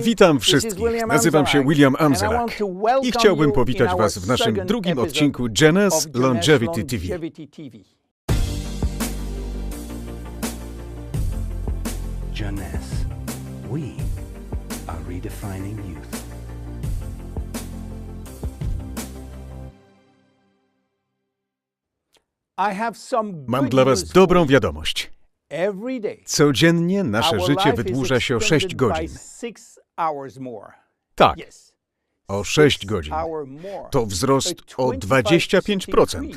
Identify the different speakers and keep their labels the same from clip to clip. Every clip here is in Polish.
Speaker 1: Witam wszystkich. Nazywam się William Amzelak i chciałbym powitać Was w naszym drugim odcinku Genes Longevity TV.
Speaker 2: Jeunesse. We are redefining youth.
Speaker 1: Mam dla Was dobrą wiadomość. Codziennie nasze życie wydłuża się o 6 godzin. Tak, o 6 godzin. To wzrost o 25%.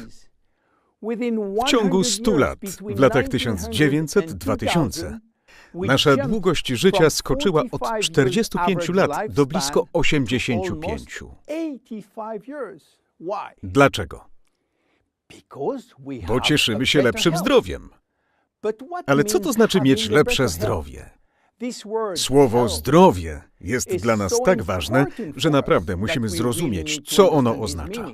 Speaker 1: W ciągu 100 lat, w latach 1900-2000, nasza długość życia skoczyła od 45 lat do blisko 85. Dlaczego? Bo cieszymy się lepszym zdrowiem. Ale co to znaczy mieć lepsze zdrowie? Słowo zdrowie jest dla nas tak ważne, że naprawdę musimy zrozumieć, co ono oznacza.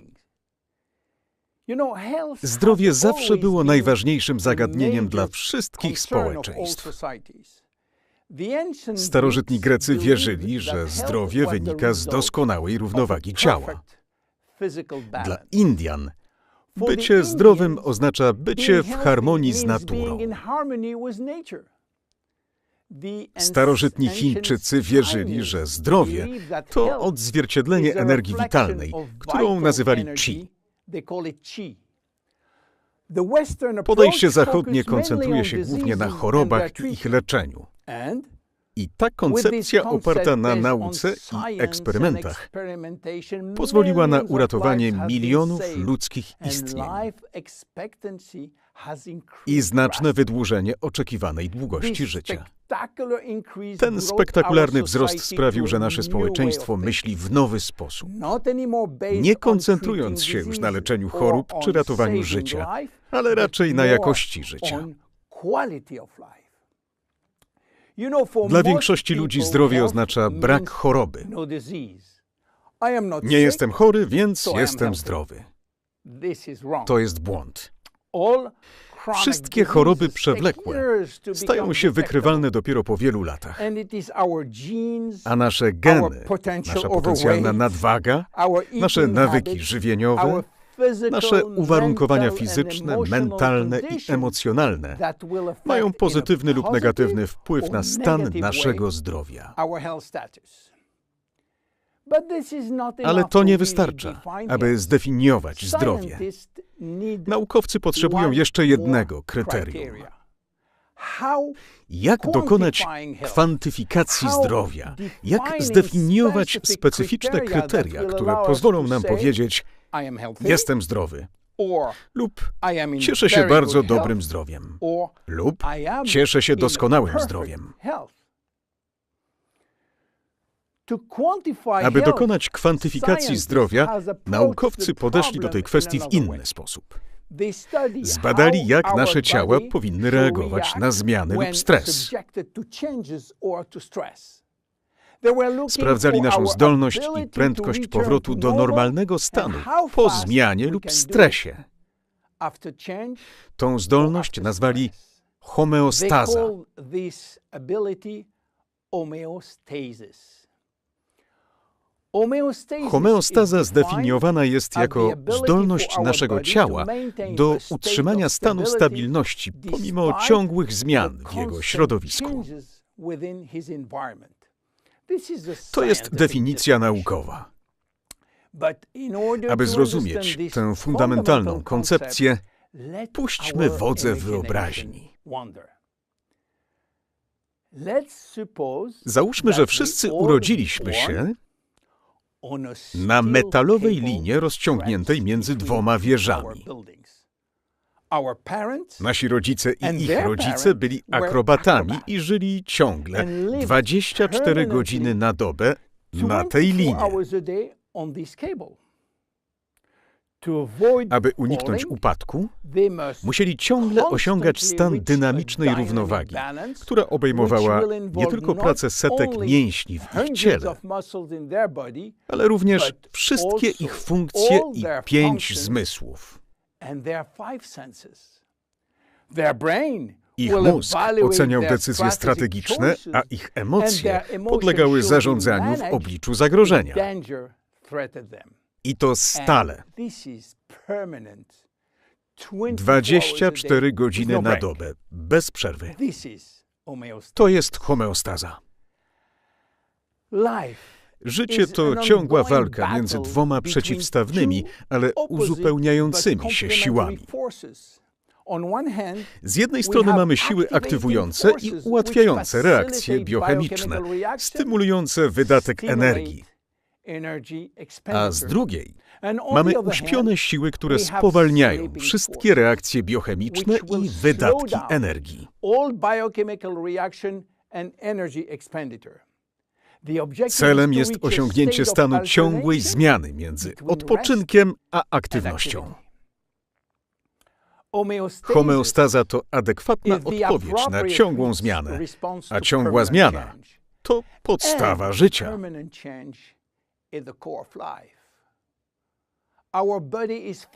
Speaker 1: Zdrowie zawsze było najważniejszym zagadnieniem dla wszystkich społeczeństw. Starożytni Grecy wierzyli, że zdrowie wynika z doskonałej równowagi ciała. Dla Indian bycie zdrowym oznacza bycie w harmonii z naturą. Starożytni Chińczycy wierzyli, że zdrowie to odzwierciedlenie energii witalnej, którą nazywali chi. Podejście zachodnie koncentruje się głównie na chorobach i ich leczeniu. I ta koncepcja oparta na nauce i eksperymentach pozwoliła na uratowanie milionów ludzkich istnień i znaczne wydłużenie oczekiwanej długości życia. Ten spektakularny wzrost sprawił, że nasze społeczeństwo myśli w nowy sposób, nie kontentrując się już na leczeniu chorób czy ratowaniu życia, ale raczej na jakości życia. Dla większości ludzi zdrowie oznacza brak choroby. Nie jestem chory, więc jestem zdrowy. To jest błąd. Wszystkie choroby przewlekłe stają się wykrywalne dopiero po wielu latach. A nasze geny, nasza potencjalna nadwaga, nasze nawyki żywieniowe, nasze uwarunkowania fizyczne, mentalne i emocjonalne mają pozytywny lub negatywny wpływ na stan naszego zdrowia. Ale to nie wystarcza, aby zdefiniować zdrowie. Naukowcy potrzebują jeszcze jednego kryterium. Jak dokonać kwantyfikacji zdrowia? Jak zdefiniować specyficzne kryteria, które pozwolą nam powiedzieć: Jestem zdrowy, lub cieszę się bardzo dobrym zdrowiem, lub cieszę się doskonałym zdrowiem. Aby dokonać kwantyfikacji zdrowia, naukowcy podeszli do tej kwestii w inny sposób. Zbadali, jak nasze ciała powinny reagować na zmiany lub stres. Sprawdzali naszą zdolność i prędkość powrotu do normalnego stanu po zmianie lub stresie. Tą zdolność nazwali homeostaza. Homeostaza zdefiniowana jest jako zdolność naszego ciała do utrzymania stanu stabilności pomimo ciągłych zmian w jego środowisku. To jest definicja naukowa. Aby zrozumieć tę fundamentalną koncepcję, puśćmy wodze wyobraźni. Załóżmy, że wszyscy urodziliśmy się na metalowej linie rozciągniętej między dwoma wieżami. Nasi rodzice i ich rodzice byli akrobatami i żyli ciągle 24 godziny na dobę na tej linii. Aby uniknąć upadku, musieli ciągle osiągać stan dynamicznej równowagi, która obejmowała nie tylko pracę setek mięśni w ich ciele, ale również wszystkie ich funkcje i pięć zmysłów. Ich mózg oceniał decyzje strategiczne, a ich emocje podlegały zarządzaniu w obliczu zagrożenia. I to stale. 24 godziny na dobę, bez przerwy. To jest homeostaza. Życie to ciągła walka między dwoma przeciwstawnymi, ale uzupełniającymi się siłami. Z jednej strony mamy siły aktywujące i ułatwiające reakcje biochemiczne, stymulujące wydatek energii. A z drugiej mamy uśpione siły, które spowalniają wszystkie reakcje biochemiczne i wydatki energii. Celem jest osiągnięcie stanu ciągłej zmiany między odpoczynkiem a aktywnością. Homeostaza to adekwatna odpowiedź na ciągłą zmianę, a ciągła zmiana to podstawa życia.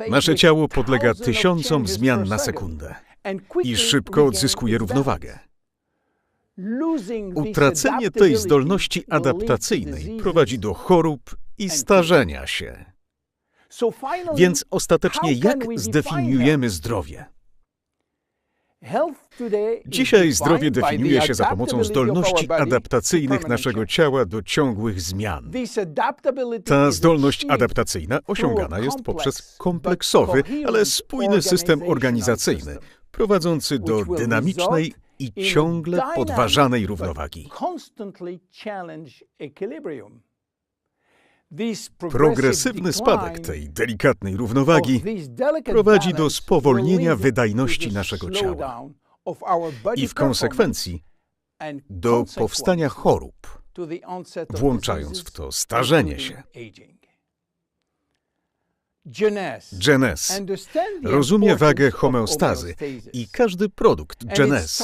Speaker 1: Nasze ciało podlega tysiącom zmian na sekundę i szybko odzyskuje równowagę. Utracenie tej zdolności adaptacyjnej prowadzi do chorób i starzenia się. Więc ostatecznie jak zdefiniujemy zdrowie? Dzisiaj zdrowie definiuje się za pomocą zdolności adaptacyjnych naszego ciała do ciągłych zmian. Ta zdolność adaptacyjna osiągana jest poprzez kompleksowy, ale spójny system organizacyjny, prowadzący do dynamicznej i ciągle podważanej równowagi. Progresywny spadek tej delikatnej równowagi prowadzi do spowolnienia wydajności naszego ciała i w konsekwencji do powstania chorób, włączając w to starzenie się. Genes rozumie wagę homeostazy i każdy produkt Genes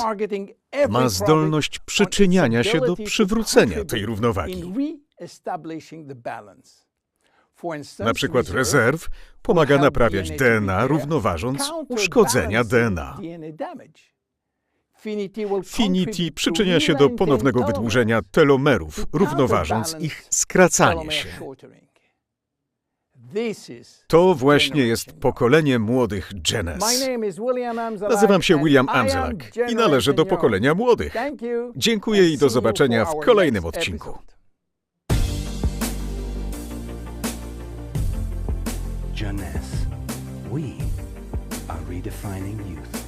Speaker 1: ma zdolność przyczyniania się do przywrócenia tej równowagi. Na przykład rezerw pomaga naprawiać DNA, równoważąc uszkodzenia DNA. Finity przyczynia się do ponownego wydłużenia telomerów, równoważąc ich skracanie się. To właśnie jest pokolenie młodych Genes. Nazywam się William Amzelak i należę do pokolenia młodych. Dziękuję i do zobaczenia w kolejnym odcinku.
Speaker 2: Jeunesse. We are redefining youth.